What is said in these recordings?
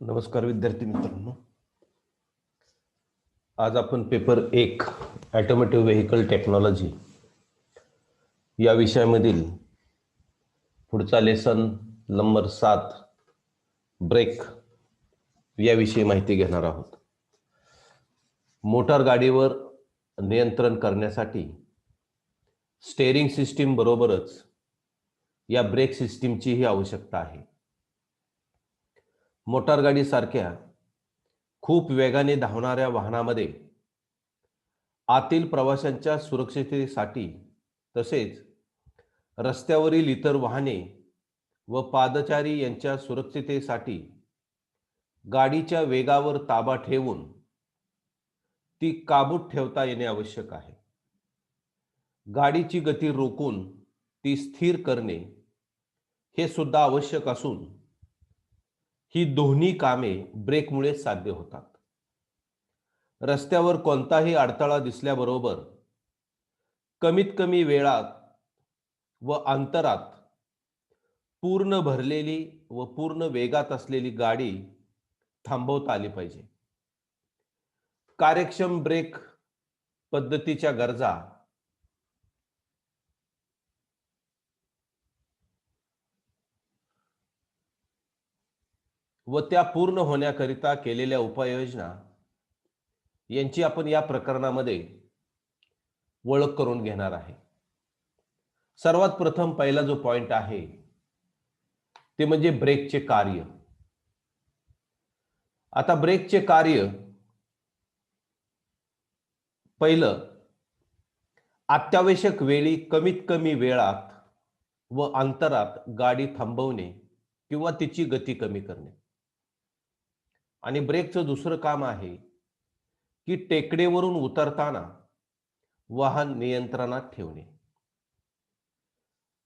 नमस्कार विद्यार्थी मित्रांनो. आज आपण पेपर एक ॲटोमॅटिव्ह व्हेकल टेक्नॉलॉजी या विषयामधील पुढचा लेसन नंबर सात ब्रेक याविषयी माहिती घेणार आहोत. मोटार गाडीवर नियंत्रण करण्यासाठी स्टेअरिंग सिस्टीम बरोबरच या ब्रेक सिस्टीमचीही आवश्यकता आहे. मोटारगाडीसारख्या खूप वेगाने धावणाऱ्या वाहनामध्ये आतील प्रवाशांच्या सुरक्षिततेसाठी तसेच रस्त्यावरील इतर वाहने व पादचारी यांच्या सुरक्षिततेसाठी गाडीच्या वेगावर ताबा ठेवून ती काबूत ठेवता येणे आवश्यक आहे. गाडीची गती रोखून ती स्थिर करणे हे सुद्धा आवश्यक असून ही दोन्ही कामे ब्रेकमुळे साध्य होतात. रस्त्यावर कोणताही अडथळा दिसल्याबरोबर कमीत कमी वेळात व अंतरात पूर्ण भरलेली व पूर्ण वेगात असलेली गाडी थांबवता आली पाहिजे. कार्यक्षम ब्रेक पद्धतीच्या गरजा व त्या पूर्ण होण्याकरिता केलेल्या उपाययोजना यांची आपण या प्रकरणामध्ये ओळख करून घेणार आहे. सर्वात प्रथम पहिला जो पॉइंट आहे ते म्हणजे ब्रेकचे कार्य. आता ब्रेकचे कार्य पहिलं अत्यावश्यक वेळी कमीत कमी वेळात व अंतरात गाडी थांबवणे किंवा तिची गती कमी करणे. आणि ब्रेकचं दुसरं काम आहे की टेकडेवरून उतरताना वाहन नियंत्रणात ठेवणे.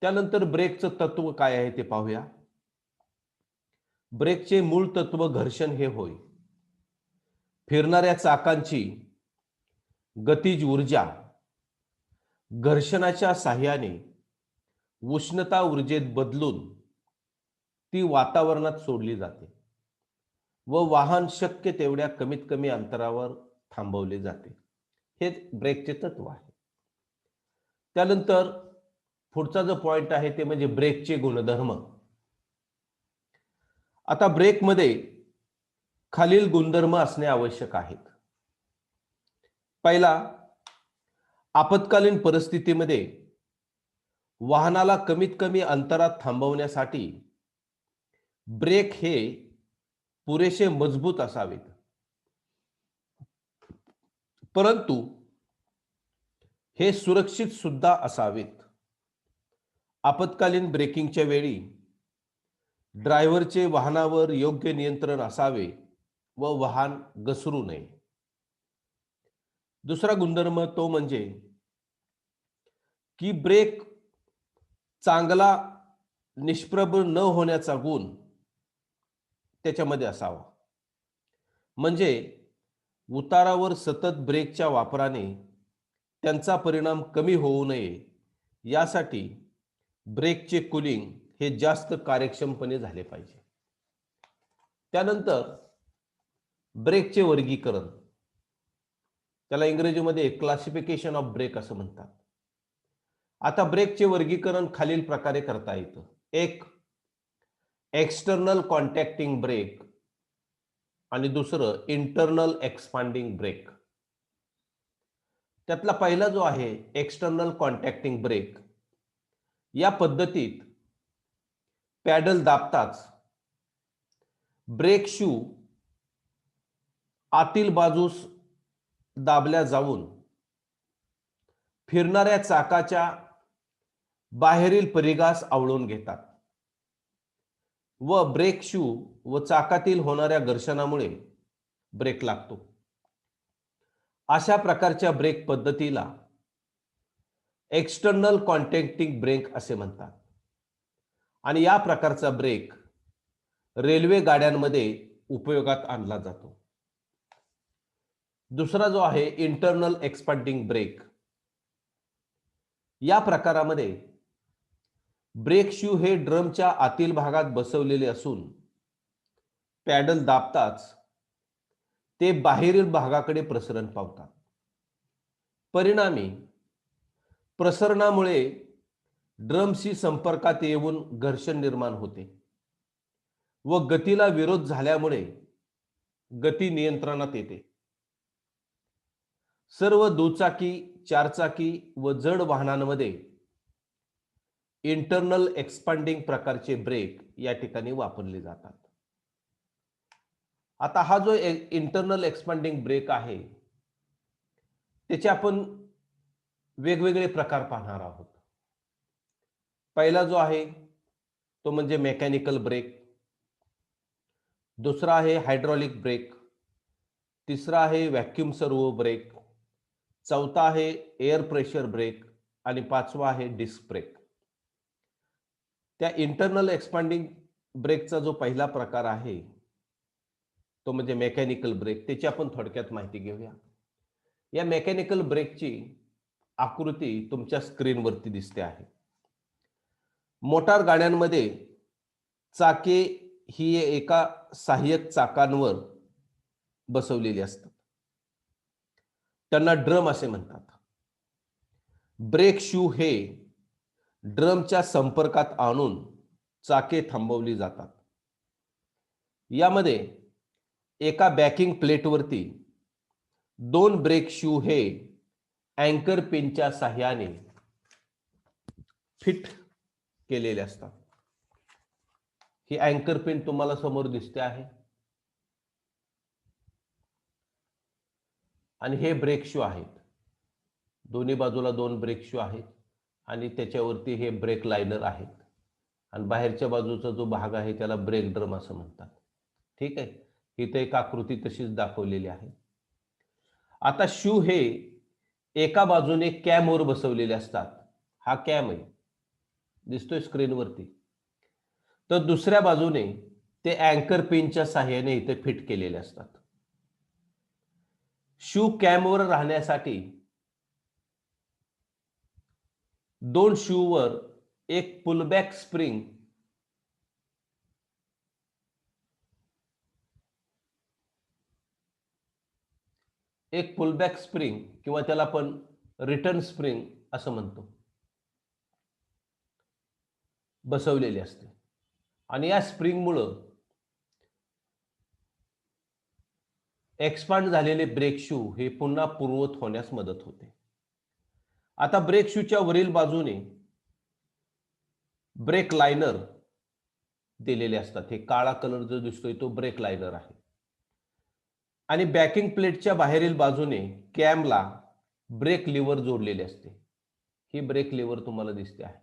त्यानंतर ब्रेकचं तत्व काय आहे ते पाहूया. ब्रेकचे मूळ तत्व घर्षण हे होय. फिरणाऱ्या चाकांची गतिज ऊर्जा घर्षणाच्या साह्याने उष्णता ऊर्जेत बदलून ती वातावरणात सोडली जाते. व वाहन शक्य तेवढ्या कमीत कमी अंतरावर थांबवले जाते. हेच ब्रेकचे तत्व आहे. त्यानंतर पुढचा जो पॉइंट आहे ते म्हणजे ब्रेकचे गुणधर्म. आता ब्रेकमध्ये खालील गुणधर्म असणे आवश्यक आहेत. पहिला आपत्कालीन परिस्थितीमध्ये वाहनाला कमीत कमी अंतरात थांबवण्यासाठी ब्रेक हे पुरेसे मजबूत असावेत. परंतु हे सुरक्षित सुद्धा असावेत. आपत्कालीन ब्रेकिंगच्या वेळी ड्रायव्हरचे वाहनावर योग्य नियंत्रण असावे व वाहन घसरू नये. दुसरा गुणधर्म तो म्हणजे की ब्रेक चांगला निष्प्रभ न होण्याचा गुण त्याच्यामध्ये असावा. म्हणजे उतारावर सतत ब्रेकच्या वापराने त्यांचा परिणाम कमी होऊ नये यासाठी ब्रेकचे कुलिंग हे जास्त कार्यक्षमपणे झाले पाहिजे. त्यानंतर ब्रेकचे वर्गीकरण. त्याला इंग्रजीमध्ये क्लासिफिकेशन ऑफ ब्रेक असं म्हणतात. आता ब्रेकचे वर्गीकरण खालील प्रकारे करता येतं. एक एक्सटर्नल कॉन्टॅक्टिंग ब्रेक आणि दुसरं इंटरनल एक्सपांडिंग ब्रेक त्यातला पहिला जो आहे एक्सटर्नल कॉन्टॅक्टिंग ब्रेक या पद्धतीत पॅडल दाबताच ब्रेक शू आतील बाजूस दाबल्या जाऊन फिरणाऱ्या चाकाच्या बाहेरील परिघास आवळून घेतात. व ब्रेक शू व चाकातील होणाऱ्या घर्षणामुळे ब्रेक लागतो. अशा प्रकारच्या ब्रेक पद्धतीला एक्सटर्नल कॉन्टॅक्टिंग ब्रेक असे म्हणतात. आणि या प्रकारचा ब्रेक रेल्वे गाड्यांमध्ये उपयोगात आणला जातो. दुसरा जो आहे इंटरनल एक्सपांडिंग ब्रेक या प्रकारामध्ये ब्रेक शू हे ड्रमच्या आतील भागात बसवलेले असून पॅडल दाबताच ते बाहेरील भागाकडे प्रसरण पावतात. परिणामी प्रसरणामुळे ड्रमशी संपर्कात येऊन घर्षण निर्माण होते व गतीला विरोध झाल्यामुळे गती नियंत्रणात येते. सर्व दुचाकी चारचाकी व जड वाहनांमध्ये इंटरनल एक्सपांडिंग प्रकारचे ब्रेक या ठिकाणी वापरले जातात. आता हा जो इंटरनल एक्सपांडिंग ब्रेक आहे त्याचे आपण वेगवेगळे प्रकार पाहणार आहोत. पहिला जो आहे तो म्हणजे मेकॅनिकल ब्रेक दुसरा आहे हायड्रॉलिक ब्रेक तिसरा आहे व्हॅक्युम सर्वो ब्रेक चौथा आहे एअर प्रेशर ब्रेक आणि पाचवा आहे डिस्क ब्रेक त्या इंटरनल एक्सपांडिंग ब्रेकचा जो पहिला प्रकार आहे तो म्हणजे मेकॅनिकल ब्रेक त्याची आपण थोडक्यात माहिती घेऊया. या मेकॅनिकल ब्रेकची आकृती तुमच्या स्क्रीनवरती दिसते आहे. मोटार गाड्यांमध्ये चाके ही एका सहाय्यक चाकांवर बसवलेली असतात. त्यांना ड्रम असे म्हणतात. ब्रेक शू हे ड्रमच्या संपर्कात आणून चाके थांबवली जातात. यामध्ये एका बॅकिंग प्लेटवरती दोन ब्रेक शू हे अँकर पिनच्या साह्याने फिट केलेले असतात. ही अँकर पिन तुम्हाला समोर दिसते आहे. आणि हे ब्रेक शू आहेत. दोन्ही बाजूला दोन ब्रेक शू आहेत. आणि त्याच्यावरती हे ब्रेक लायनर आहेत. आणि बाहेरच्या बाजूचा जो भाग आहे त्याला ब्रेक ड्रम असं म्हणतात. ठीक आहे? इथे एक आकृती तशीच दाखवलेली आहे. आता शू हे एका बाजूने कॅमवर बसवलेले असतात. हा कॅम आहे. दिसतोय स्क्रीनवरती तर दुसऱ्या बाजूने ते अँकर पिनच्या साह्याने इथे फिट केलेले असतात. शू कॅमवर राहण्यासाठी दोन शूवर एक पुलबॅक स्प्रिंग एक पुलबॅक स्प्रिंग किंवा त्याला आपण रिटर्न स्प्रिंग असं म्हणतो. बसवलेली असते. आणि या स्प्रिंगमुळं एक्सपांड झालेले ब्रेक शू हे पुन्हा पूर्वत होण्यास मदत होते. आता ब्रेक शूच्या वरील बाजूने ब्रेक लायनर दिलेले असतात. हे काळा कलर जो दिसतोय तो ब्रेक लायनर आहे. आणि बॅकिंग प्लेटच्या बाहेरील बाजूने कॅमला ब्रेक लिव्हर जोडलेले असते. ही ब्रेक लिव्हर तुम्हाला दिसते आहे.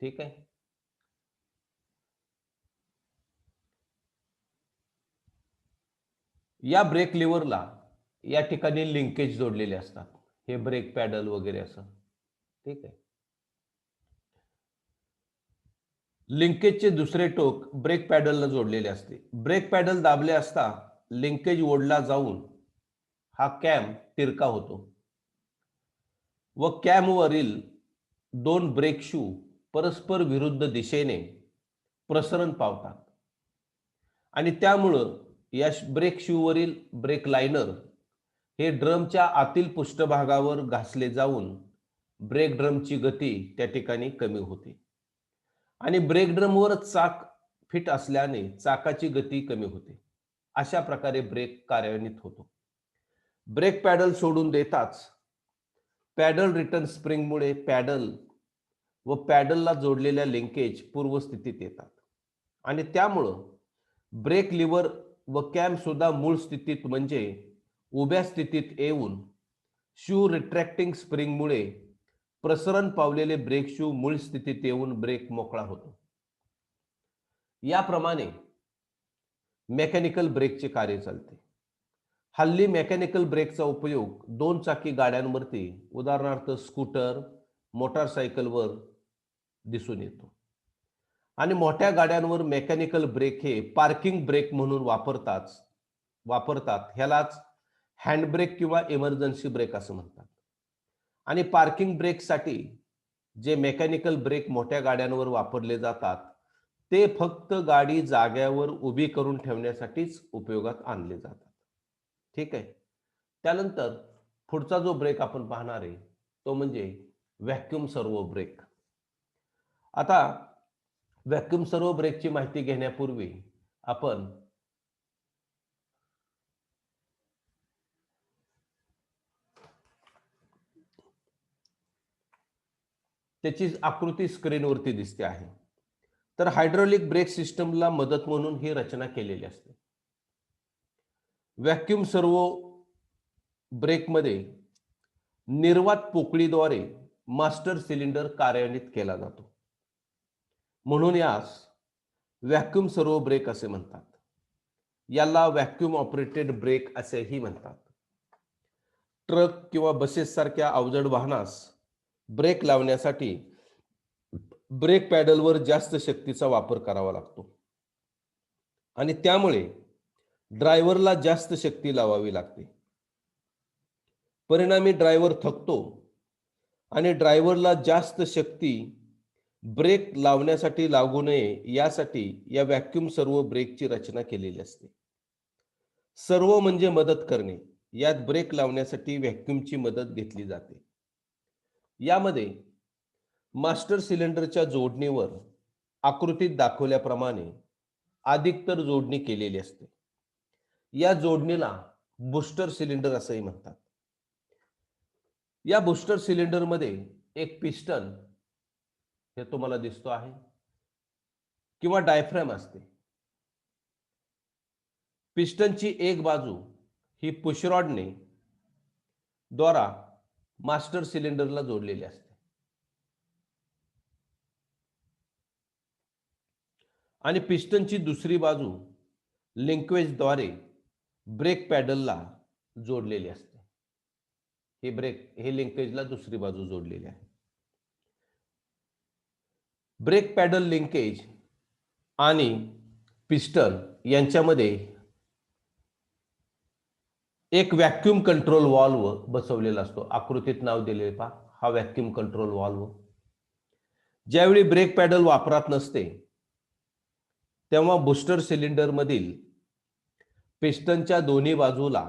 ठीक आहे? या ब्रेक लिव्हरला या ठिकाणी लिंकेज जोडलेले असतात. हे ब्रेक पॅडल वगैरे असं. ठीक आहे. लिंकेजचे दुसरे टोक ब्रेक पॅडलला जोडलेले असते. ब्रेक पॅडल दाबले असता लिंकेज ओढला जाऊन हा कॅम तिरका होतो. व कॅमवरील दोन ब्रेक शू परस्पर विरुद्ध दिशेने प्रसरण पावतात. आणि त्यामुळं या ब्रेक शूवरील ब्रेक लायनर हे ड्रमच्या आतील पृष्ठभागावर घासले जाऊन ब्रेक ड्रमची गती त्या ठिकाणी कमी होते. आणि ब्रेक ड्रमवर चाक फिट असल्याने चाकाची गती कमी होते. अशा प्रकारे ब्रेक कार्यान्वित होतो. ब्रेक पॅडल सोडून देताच पॅडल रिटर्न स्प्रिंगमुळे पॅडल व पॅडलला जोडलेल्या लिंकेज पूर्वस्थितीत येतात. आणि त्यामुळं ब्रेक लिव्हर व कॅम सुद्धा मूळ स्थितीत म्हणजे उभ्या स्थितीत येऊन शू रिट्रॅक्टिंग स्प्रिंगमुळे प्रसरण पावलेले ब्रेक शू मूळ स्थितीत येऊन ब्रेक मोकळा होतो. याप्रमाणे मेकॅनिकल ब्रेकचे कार्य चालते. हल्ली मेकॅनिकल ब्रेकचा उपयोग दोन चाकी गाड्यांवरती उदाहरणार्थ स्कूटर मोटारसायकलवर दिसून येतो. आणि मोठ्या गाड्यांवर मेकॅनिकल ब्रेक हे पार्किंग ब्रेक म्हणून वापरतात वापरतात ह्यालाच हँडब्रेक किंवा इमर्जन्सी ब्रेक असं म्हणतात. आणि पार्किंग ब्रेकसाठी जे मेकॅनिकल ब्रेक मोठ्या गाड्यांवर वापरले जातात ते फक्त गाडी जाग्यावर उभी करून ठेवण्यासाठीच उपयोगात आणले जातात. ठीक आहे? त्यानंतर पुढचा जो ब्रेक आपण पाहणार आहे तो म्हणजे व्हॅक्युम सर्वो ब्रेक. आता व्हॅक्युम सर्वो ब्रेकची माहिती घेण्यापूर्वी आपण त्याची आकृती स्क्रीनवरती दिसते आहे. तर हायड्रोलिक ब्रेक सिस्टमला मदत म्हणून ही रचना केलेली असते. व्हॅक्युम सर्वो ब्रेकमध्ये निर्वात पोकळीद्वारे मास्टर सिलेंडर कार्यान्वित केला जातो. म्हणून यास व्हॅक्युम सर्वो ब्रेक असे म्हणतात. याला व्हॅक्युम ऑपरेटेड ब्रेक असेही म्हणतात. ट्रक किंवा बसेस सारख्या अवजड वाहनास ब्रेक लावण्यासाठी ब्रेक पॅडलवर जास्त शक्तीचा वापर करावा लागतो. आणि त्यामुळे ड्रायव्हरला जास्त शक्ती लावावी लागते. परिणामी ड्रायव्हर थकतो आणि ड्रायव्हरला जास्त शक्ती ब्रेक लावण्यासाठी लागू नये यासाठी या व्हॅक्युम सर्व ब्रेकची रचना केलेली असते. सर्व म्हणजे मदत करणे यात ब्रेक लावण्यासाठी व्हॅक्युमची मदत घेतली जाते. यामध्ये मास्टर सिलेंडरच्या जोडणीवर आकृतीत दाखवल्याप्रमाणे अधिकतर जोडणी केलेली असते. या जोडणीला बुस्टर सिलेंडर असंही म्हणतात. या बुस्टर सिलेंडरमध्ये एक पिस्टन हे तुम्हाला दिसतो आहे किंवा डायफ्रॅम असते. पिस्टनची एक बाजू ही पुशरॉडने द्वारा मास्टर सिलेंडरला जोडलेली असते. आणि पिस्टनची दुसरी बाजू लिंक्वेजद्वारे ब्रेक पॅडलला जोडलेली असते. हे ब्रेक हे लिंकेजला दुसरी बाजू जोडलेली आहे. ब्रेक पॅडल लिंकेज आणि पिस्टन यांच्यामध्ये एक व्हॅक्युम कंट्रोल वॉल्व बसवलेला असतो. आकृतीत नाव दिलेले पहा. हा व्हॅक्युम कंट्रोल वॉल्व ज्यावेळी ब्रेक पॅडल वापरात नसते तेव्हा बुस्टर सिलेंडर मधील पिस्टनच्या दोन्ही बाजूला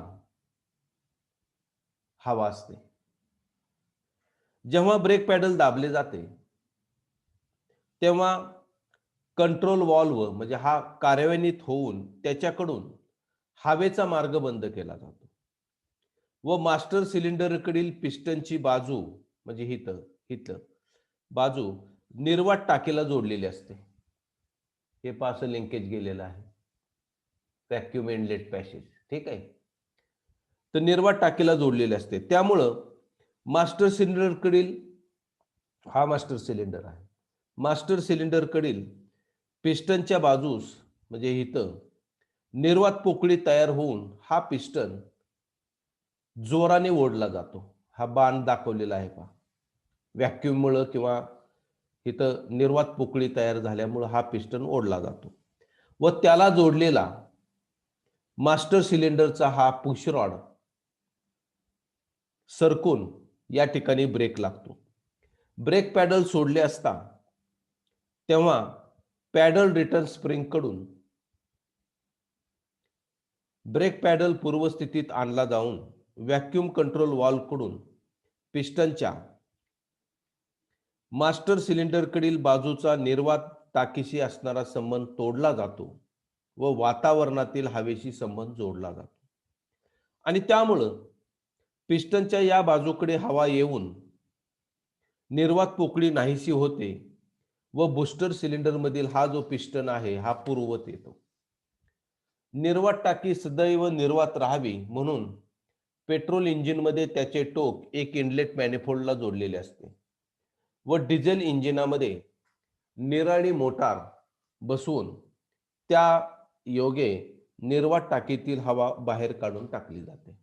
हवा असते. जेव्हा ब्रेक पॅडल दाबले जाते तेव्हा कंट्रोल वॉल्व म्हणजे हा कार्यान्वित होऊन त्याच्याकडून हवेचा मार्ग बंद केला जातो. व मास्टर सिलेंडरकडील पिस्टनची बाजू म्हणजे हित हित बाजू निर्वात टाकीला जोडलेली असते. हे पास लिंकेज गेलेलं आहे. व्हॅक्युम इनलेट पॅसेज ठीक आहे? तर निर्वात टाकीला जोडलेले असते. त्यामुळं मास्टर सिलेंडरकडील हा मास्टर सिलेंडर आहे. मास्टर सिलेंडरकडील पिस्टनच्या बाजूस म्हणजे इथं निर्वात पोकळी तयार होऊन हा पिस्टन जोराने ओढला जातो. हा बाण दाखवलेला आहे पहा. व्हॅक्युममुळं किंवा इथं निर्वात पोकळी तयार झाल्यामुळं हा पिस्टन ओढला जातो. व त्याला जोडलेला मास्टर सिलेंडरचा हा पुशरॉड सरकून या ठिकाणी ब्रेक लागतो. ब्रेक पॅडल सोडले असता तेव्हा पॅडल रिटर्न स्प्रिंगकडून ब्रेक पॅडल पूर्वस्थितीत आणला जाऊन व्हॅक्युम कंट्रोल वॉल्वकडून पिस्टनच्या मास्टर सिलेंडरकडील बाजूचा निर्वात टाकीशी असणारा संबंध तोडला जातो व वातावरणातील हवेशी संबंध जोडला जातो. आणि त्यामुळं पिस्टनच्या या बाजूकडे हवा येऊन निर्वात पोकळी नाहीशी होते व बुस्टर सिलेंडरमधील हा जो पिस्टन आहे हा पूर्वत येतो. निर्वात टाकी सदैव निर्वात राहावी म्हणून पेट्रोल इंजिनमध्ये त्याचे टोक एक इनलेट मॅनिफोल्डला जोडलेले असते व डिझेल इंजिनामध्ये निराळी मोटार बसवून त्या योगे निर्वात टाकीतील हवा बाहेर काढून टाकली जाते.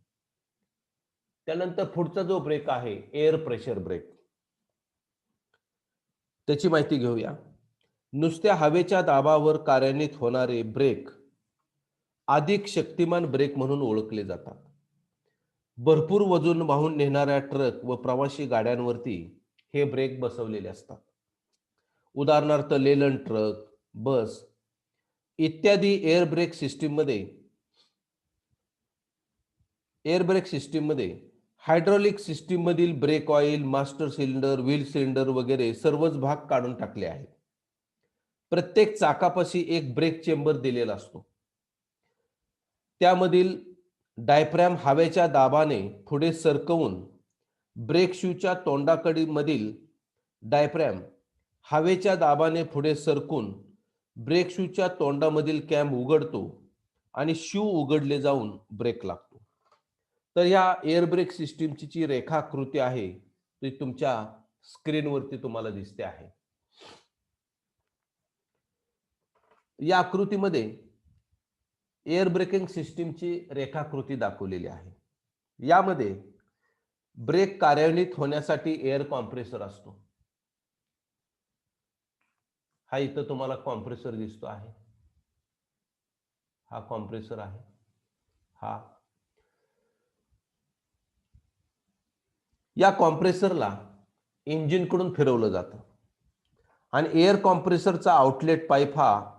त्यानंतर पुढचा जो ब्रेक आहे एअर प्रेशर ब्रेक त्याची माहिती घेऊया. नुसत्या हवेच्या दाबावर कार्यान्वित होणारे ब्रेक अधिक शक्तिमान ब्रेक म्हणून ओळखले जातात. भरपूर वजन वाहून नेणाऱ्या ट्रक व प्रवासी गाड्यांवरती हे ब्रेक बसवलेले असतात. उदाहरणार्थ लेलन ट्रक बस इत्यादी एअर ब्रेक सिस्टीममध्ये एअर ब्रेक सिस्टीममध्ये हायड्रॉलिक सिस्टीममधील brake oil master cylinder wheel cylinder वगैरे सर्वच भाग काढून टाकले आहेत. प्रत्येक चाकापाशी एक ब्रेक चेंबर दिलेला असतो. त्यामधील डायफ्रॅम हवेच्या दाबाने पुढे सरकवून ब्रेक शूच्या तोंडाकडील मधील डायफ्रॅम हवेच्या दाबाने पुढे सरकून ब्रेक शूच्या तोंडामधील कॅम्प उघडतो आणि शू उघडले जाऊन ब्रेक लागतो. तर ह्या एअर ब्रेक सिस्टीमची जी रेखाकृती आहे ती तुमच्या स्क्रीनवरती तुम्हाला दिसते आहे. या आकृतीमध्ये एअर ब्रेकिंग सिस्टीमची रेखाकृती दाखवलेली आहे. यामध्ये ब्रेक कार्यान्वित होण्यासाठी एअर कॉम्प्रेसर असतो. हा इथं तुम्हाला कॉम्प्रेसर दिसतो आहे. हा कॉम्प्रेसर आहे. हा. या कॉम्प्रेसरला इंजिनकडून फिरवलं जातं. आणि एअर कॉम्प्रेसरचा आउटलेट पाईप हा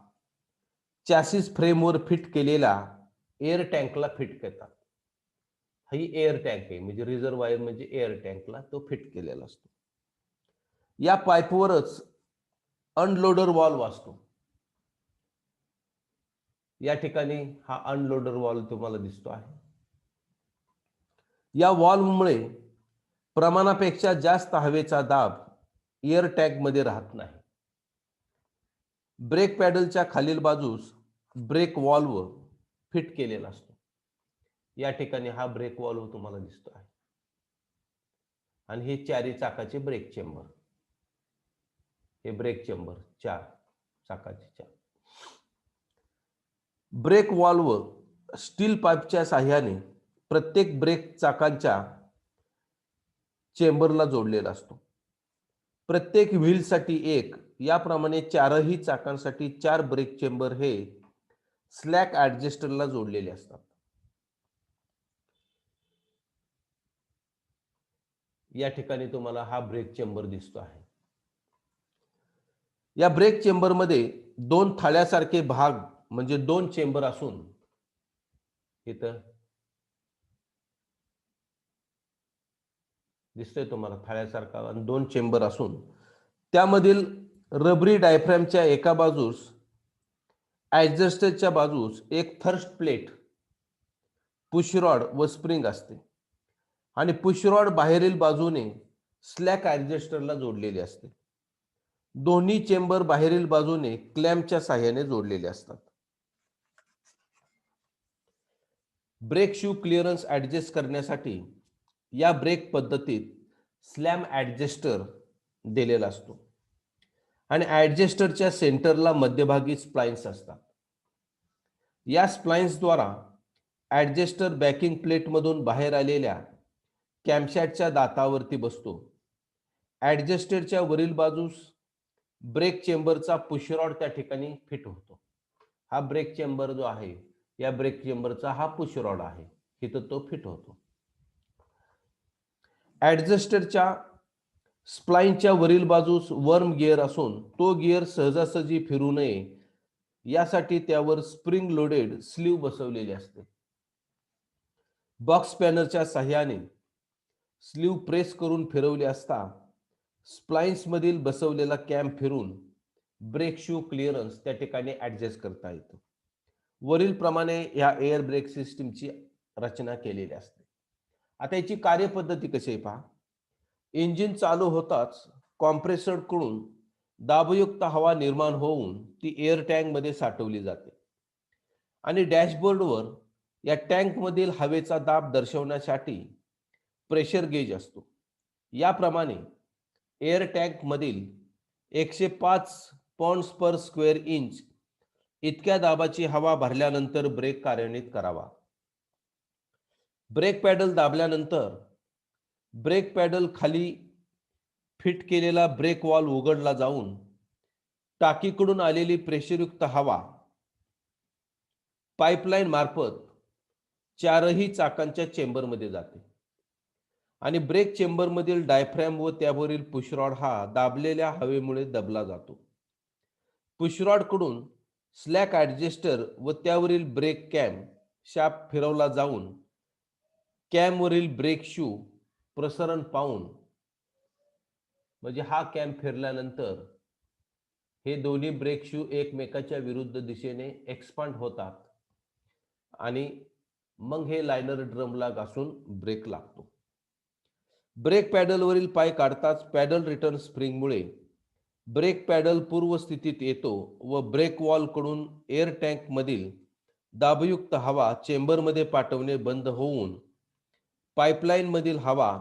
चॅसिस फ्रेमवर फिट केलेला एअर टँकला फिट करतात. ही एअर टँक आहे म्हणजे रिझर्वायर म्हणजे एअर टँकला तो फिट केलेला असतो. या पाईपवरच अनलोडर वॉल्व असतो. या ठिकाणी हा अनलोडर वॉल्व तुम्हाला दिसतो आहे. या वॉल्वमुळे प्रमाणापेक्षा जास्त हवेचा दाब एअर टँकमध्ये राहत नाही. ब्रेक पॅडलच्या खालील बाजूस ब्रेक वॉल्व फिट केलेला असतो. या ठिकाणी हा ब्रेक वॉल्व तुम्हाला दिसतो आहे. आणि हे चारी चाकाचे ब्रेक चेंबर. हे ब्रेक चेंबर चार चाकाचे चार. ब्रेक वॉल्व स्टील पाईपच्या साह्याने प्रत्येक ब्रेक चाकांच्या चेंबरला जोडलेला असतो. प्रत्येक व्हीलसाठी एक याप्रमाणे चारही चाकांसाठी चार ब्रेक चेंबर हे स्लॅक ऍडजस्टरला जोडलेले असतात. या ठिकाणी तुम्हाला हा ब्रेक चेंबर दिसतो आहे. या ब्रेक चेंबरमध्ये दोन थाळ्यासारखे भाग म्हणजे दोन चेंबर असून इथं दिसतोय तुम्हाला थाळ्यासारखा दोन चेंबर असून त्यामधील रबरी डायफ्रॅमच्या एका बाजूस ॲडजस्टरच्या बाजूस एक थर्स्ट प्लेट पुशरॉड व स्प्रिंग असते. आणि पुशरॉड बाहेरील बाजूने स्लॅक ॲडजस्टरला जोडलेली असते. दोन्ही चेंबर बाहेरील बाजूने क्लॅम्पच्या साह्याने जोडलेले असतात. ब्रेक शू क्लिअरन्स ॲडजस्ट करण्यासाठी या ब्रेक पद्धतीत स्लॅम ॲडजस्टर दिलेला असतो. आणि ॲडजेस्टरच्या सेंटरला मध्यभागी स्प्लाइन्स असतात. या स्प्लाइन्सद्वारा ॲडजेस्टर बॅकिंग प्लेटमधून बाहेर आलेल्या कॅम्पशॅटच्या दातावरती बसतो. ॲडजेस्टरच्या वरील बाजूस ब्रेक चेंबरचा पुशरॉड त्या ठिकाणी फिट होतो. हा ब्रेक चेंबर जो आहे या ब्रेक चेंबरचा हा पुशरॉड आहे. इथं तो फिट होतो. ॲडजेस्टरच्या स्प्लाईनच्या वरील बाजूस वर्म गिअर असून तो गिअर सहजासहजी फिरू नये. यासाठी त्यावर स्प्रिंग लोडेड स्लीव बसवलेली असते. बॉक्स पॅनरच्या साह्याने स्लीव प्रेस करून फिरवले असता स्प्लाईन्समधील बसवलेला कॅम्प फिरून ब्रेक शू क्लिअरन्स त्या ठिकाणी ॲडजस्ट करता येतो. वरील प्रमाणे ह्या एअर ब्रेक सिस्टीमची रचना केलेली असते. आता याची कार्यपद्धती कशी आहे पहा. इंजिन चालू होताच कॉम्प्रेसरकडून दाबयुक्त हवा निर्माण होऊन ती एअर टँकमध्ये साठवली जाते. आणि डॅशबोर्डवर या टँकमधील हवेचा दाब दर्शवण्यासाठी प्रेशर गेज असतो. याप्रमाणे एअर टँकमधील एकशे पाच पॉन्ड्स पर स्क्वेअर इंच इतक्या दाबाची हवा भरल्यानंतर ब्रेक कार्यान्वित करावा. ब्रेक पॅडल दाबल्यानंतर ब्रेक पॅडल खाली फिट केलेला ब्रेक वॉल उघडला जाऊन टाकीकडून आलेली प्रेशरयुक्त हवा पाईपलाईन मार्फत चारही चाकांच्या चेंबरमध्ये जाते. आणि ब्रेक चेंबरमधील डायफ्रॅम व त्यावरील पुशरॉड हा दाबलेल्या हवेमुळे दबला जातो. पुशरॉडकडून स्लॅक ॲडजेस्टर व त्यावरील ब्रेक कॅम शाप फिरवला जाऊन कॅमवरील ब्रेक शू प्रसरण पाहून म्हणजे हा कॅम्प फिरल्यानंतर हे दोन्ही ब्रेक शू एकमेकाच्या विरुद्ध दिशेने एक्सपांड होतात आणि मग हे लायनर ड्रमला घासून ब्रेक लागतो. ब्रेक पॅडलवरील पाय काढताच पॅडल रिटर्न स्प्रिंगमुळे ब्रेक पॅडल पूर्व स्थितीत येतो व ब्रेक वॉलकडून एअर टँकमधील दाबयुक्त हवा चेंबरमध्ये पाठवणे बंद होऊन पाईपलाईनमधील हवा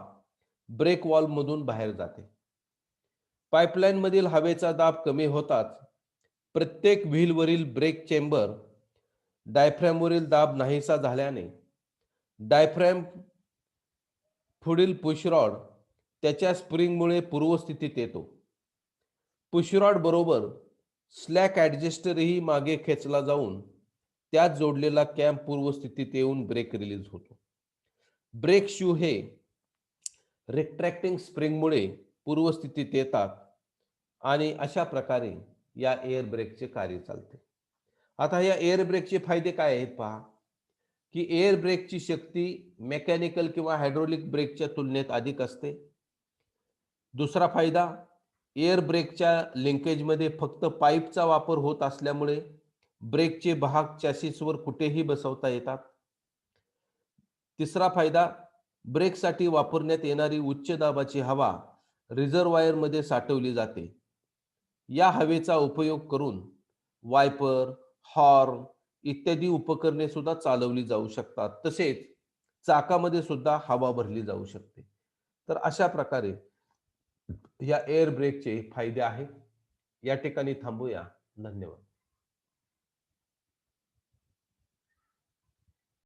ब्रेक वॉलमधून बाहेर जाते. पाईपलाईनमधील हवेचा दाब कमी होताच प्रत्येक व्हीलवरील ब्रेक चेंबर डायफ्रॅमवरील दाब नाहीसा झाल्याने डायफ्रॅम पुढील पुशरॉड त्याच्या स्प्रिंगमुळे पूर्वस्थितीत येतो. पुशरॉड बरोबर स्लॅक ॲडजेस्टरही मागे खेचला जाऊन त्यात जोडलेला कॅम्प पूर्वस्थितीत येऊन ब्रेक रिलीज होतो. ब्रेक शू हे रिट्रॅक्टिंग स्प्रिंगमुळे पूर्वस्थितीत येतात आणि अशा प्रकारे या एअर ब्रेकचे कार्य चालते. आता या एअर ब्रेकचे फायदे काय आहेत पहा. की एअर ब्रेकची शक्ती मेकॅनिकल किंवा हायड्रोलिक ब्रेकच्या तुलनेत अधिक असते. दुसरा फायदा एअर ब्रेकच्या लिंकेजमध्ये फक्त पाईपचा वापर होत असल्यामुळे ब्रेकचे भाग चॅसिसवर कुठेही बसवता येतात. तिसरा फायदा ब्रेकसाठी वापरण्यात येणारी उच्च दाबाची हवा रिझर्वायरमध्ये साठवली जाते. या हवेचा उपयोग करून वायपर हॉर्न इत्यादी उपकरणे सुद्धा चालवली जाऊ शकतात. तसेच चाकामध्ये सुद्धा हवा भरली जाऊ शकते. तर अशा प्रकारे या एअर ब्रेकचे फायदे आहेत. या ठिकाणी थांबूया. धन्यवाद.